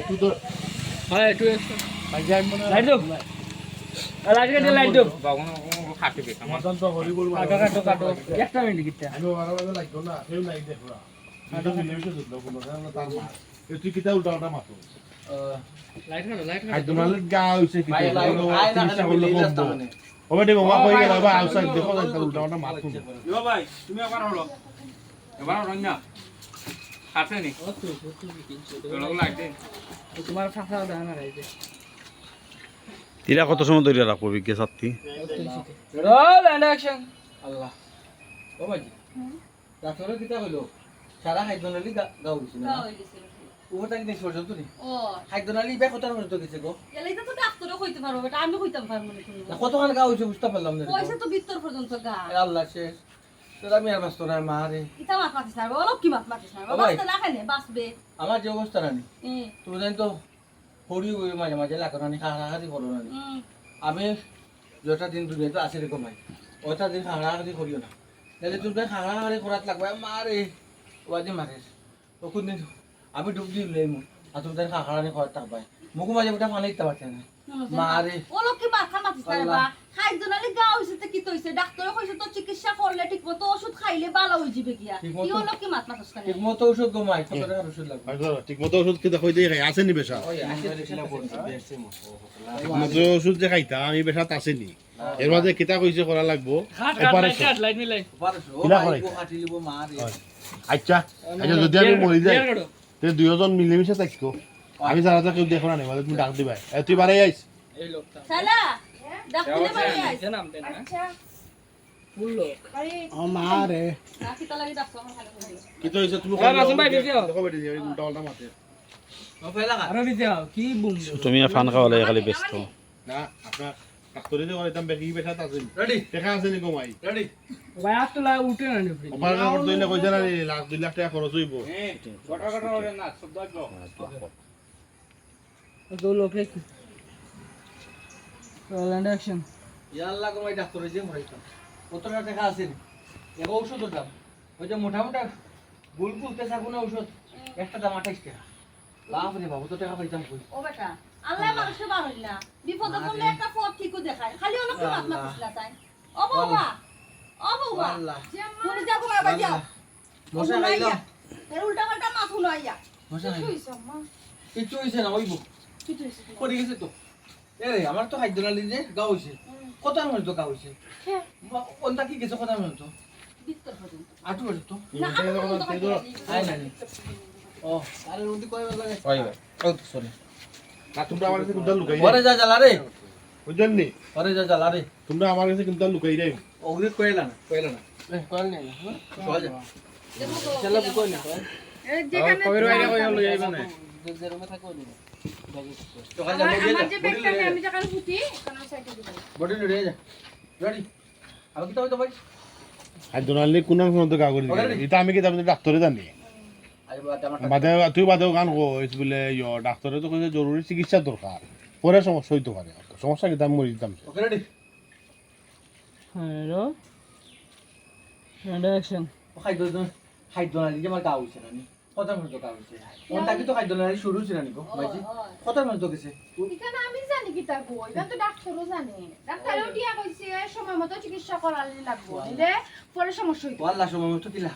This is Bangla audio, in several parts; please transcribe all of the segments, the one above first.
একটু তো হ্যাঁ একটু লাইট দাও লাইট কাটে লাইট দাও মতন তো হরি বলব কাটো কাটো কাটো। একটা মিনিট কিটা আমি বারো বাজে লাগতো না কেউ নাই দেখো আটো মিলেমিশে যুদ্ধ কোনো তার মা তুই কিতা উল্টা উল্টা মাতো লাইট কাটো লাইট কাটো নালে গা হইছে কি ভাই, ভাই, ভাই, না, খালি মিলেই রাস্তা। ওবে দেখো মা কই গেল বা আউটসাইড দেখো উল্টা উল্টা মাতো ভাই তুমি একবার হলো। এবার না কাটে নি? তোমার তিরা কত সময় ধরে রাখব বিজ্ঞে ছাত্রী রোল এন্ড অ্যাকশন আল্লাহ। ও ভাই ডাক্তারে কিতা কইলো? সারা খাদ্যনালী গাও দিছিল না? ওটা কি পর্যন্ত নি ও। খাদ্যনালী বে কত পর্যন্ত গেছে গো? এলাইতে তো ডাক্তারও কইতে পারব বেটা আমি কইতাম পারব না কতখান গাও হইছে বুঝতে পারলাম না পয়সা তো বিত্তর পর্যন্ত গা। আল্লাহ শেষ। তোর আমি আর বাঁচতো না মা রে। ইতা মাত মাতিস না অলপ কি মাত মাতিস না ও বাঁচতে না খাইলে? বাঁচবে আমার যে অবস্থা নানি তুমি জানি তো হরি হয়ে মাঝে মাঝে লাগো করো আমি যটা দিন দুনিয়াতে আছে রে কমাই ওটা দিন হাহাহারি করিও না। তাহলে তুমি হাহাহারি করাত লাগবে মারে ওয়াজে মারে তো কোন দিন আমি ডুব দিই লে মু আর তুমি তাই হাহাহারি করাত থাকবে মুখ মাঝে ওটা পানি দিতে পারছে না। মারে অলপ কি মাথা মাতিস না খাইজনালি গা হইছে তো কি তইছে ডাক্তারে কইছে তো চিকিৎসা করলে ঠিক মতো ওষুধ খাইলে ভালো হয়ে যাবে গিয়া। ঠিক কি অলপ কি মাত মাতিস ঠিক মতো ওষুধ ঘুমাই কত টাকার ওষুধ লাগবে? ঠিক মতো ওষুধ আছে নি বেশা ঠিক মতো ওষুধ যে খাইতা আমি বেশাত আসেনি এর মাঝে কিতা কইছে করা লাগবো? কিলা করে? আচ্ছা আচ্ছা যদি আমি মরি যাই তে দুইজন মিলেমিশে থাকব। আমি যারা কেউ দেখো না মানে তুমি ডাক দিবা তুই বাড়াই আইস এই লোকটা আচ্ছা। আমার। তুমি ফান খাওয়ালে খালি ব্যস্ত। না আপনার ডাক্তারে যে কইতাম বেশি বেশাত আছে? রেডি দেখা আছে নি কমাই? রেডি ভাই আর তো লা উঠে না করতে কইছে না লাখ দুই লাখ টাকা খরচ হইব। গোটা গোটা না তো লোক অ্যাকশন ইয়াল্লা ঘুমাই ডাক্তারে যে মরাইতাম কত টাকা দেখা আছে এক ঔষধের দাম ওই যে মোটা মোটা গুল কোনো ঔষধ। একটা দাম আঠাইশ টাকা। লাভ রে বাবু তো টাকা পাইতাম কই? ও বেটা আল্লাহ বানাইল না। বিপদে পড়লে একটা পথ ঠিকও দেখায়। খালি অলপ কি মাত তাই। ও বৌমা ও আল্লাহ। মনে যাও মশা খাইলাম এর উল্টা পাল্টা মাথা উলাইয়া মশা খাইলাম কিচ্ছু হইছে না ওইব পড়ে গেছে তো। এ রে আমার তো খাদ্য নালি যে গা হইছে। কত মনে তো গা হইছে? কোনটা কি গেছে কথা মনে তো? আটু বাজে তো আমি ও। আরে রুটি কই বেলা লাগে কই ও সরি না তোমরা আমার কাছে লুকাই ওরে যা জ্বালা রে। নি ওরে যা জ্বালা রে। তোমরা আমার কাছে কিন্তু লুকাই রাই ওগুলি কইলা না কইলা না। এ যা এই যেখানে কবির হলো না যে রুমে থাকো তো যে ব্যাগটা নিয়ে আমি যেখানে ফুটি ওখানে সাইডে দিব বডি লড়ে যা। রেডি। আমি কি তো ভাই? আর দোনালি কোন কোন তো কাগজ এটা আমি কি তারপরে ডাক্তারে জানি? বাদ তুই বাদেও গান কইস বলে ইয় ডাক্তারে তো কইছে জরুরি চিকিৎসা দরকার। পরে সমস্যা হইতে পারে। সমস্যা কি? দাম মরি দিতাম। Okay ready. হ্যাঁ খাদ্য খাদ্য নালি যে আমার গা হইছে না। কথা তো হইছে কোনটা কি তো খাদ্য নালি শুরু হইছে না নিকো ভাইজি কথা গেছে। এখানে আমি জানি কি তা গো এটা তো ডাক্তারও জানে। ডাক্তারও দিয়া কইছে সময় মতো চিকিৎসা করালে লাগবো। দিলে পরে সমস্যা হইতো। ওয়াল্লা সময় মতো কিলা?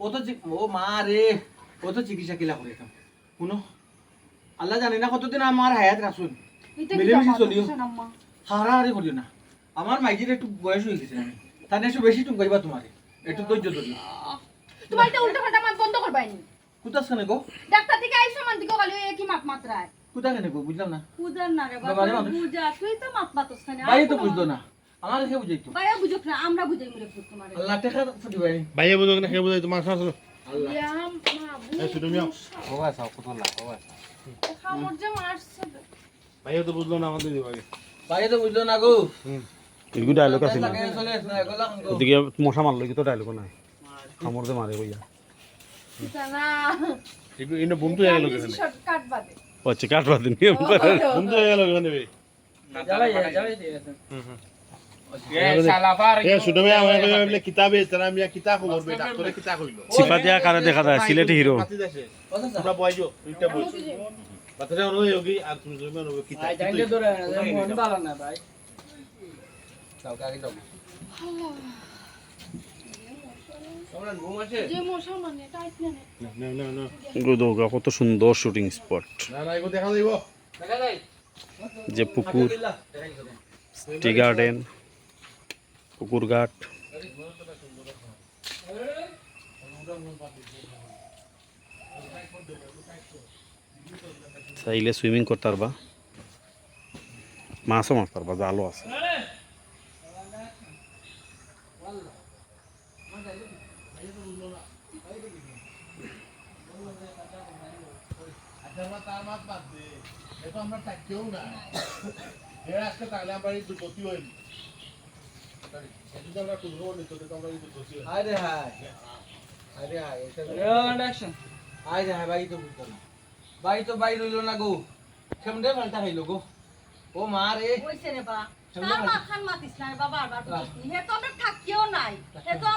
ও তো ও মা রে ও তো চিকিৎসা কিলা করে শুনো আল্লাহ জানি না কতদিন আমার হায়াত রাখুন মিলেমিশে চলিও। হারাহারি করিও না। আমার মাইজির একটু বয়স হয়ে গেছে আমি তাহলে একটু বেশি টুম কইবা তোমারে। একটু ধৈর্য ধরিও। তোমার এটা উল্টা পাল্টা মাত বন্ধ করবাইনি কুতাস কেন গো? ডাক্তার থেকে আইসো মান দিকে খালি ওই কি মাত মাত্রায়। কুতা কেন গো বুঝলাম না। পূজার না রে বাবা পূজা তুই তো মাত মাতস খানে ভাই তো বুঝতো না। আমার দেখে বুঝাইতো ভাইয়া বুঝুক না আমরা বুঝাই মরে ফুট তোমার। আল্লাহ টেকা ফুটি ভাই। ভাইয়া বুঝো না খেয়ে বুঝাই তোমার শাস আল্লাহ। ইয়াম মা এই শুধু মিয়া বাবা সাও কত লাগ বাবা খামর যে মারছে ভাইয়া তো বুঝলো না আমাদের দিবাগে ভাই তো বুঝলো না গো। এগুলো ডায়লগ আছে না। না ওদিকে মশা মারলো কিন্তু ডায়লগ নাই। খামর যে মারে কইয়া না এগুলো ইনো বুম তো হয়ে গেল এখানে শর্টকাট বাদে। হচ্ছে কাটবা দিন নিয়ম করে বুম হয়ে গেল। এখানে বে? যাবাই যাবাই দিয়ে আছে এ শালা পার এ ছোট ভাই আমার কইয়া বলে কিতাবে তারা আমি কিতা খবর বে ডাক্তারে কিতা কইলো। চিপা দিয়া কারে দেখা যায় সিলেটি হিরো মাতি কিতা সুন্দর শুটিং স্পট যে পুকুর টি গার্ডেন পুকুর ঘাট। চাইলে সুইমিং করতে পারবা। মাছও মারতে পারবা জালও আছে। তার মাছ বাদ দে এটা আমরা থাকতেও না এর আজকে তাহলে আমরা এই দুর্গতি হইল আমরা টুকরো নিত আমরা এই দুর্গতি হইল আরে হায় আরে হায় এটা অ্যাকশন হায় ভাই তো বুঝতো না ভাই তো ভাই রইল না গো কেমনে পাল্টা খাইলো গো ও মা রে হইছে রে বা তার মাতিস না। বাবা বারবার হে তো আমরা থাকিও নাই। হে তো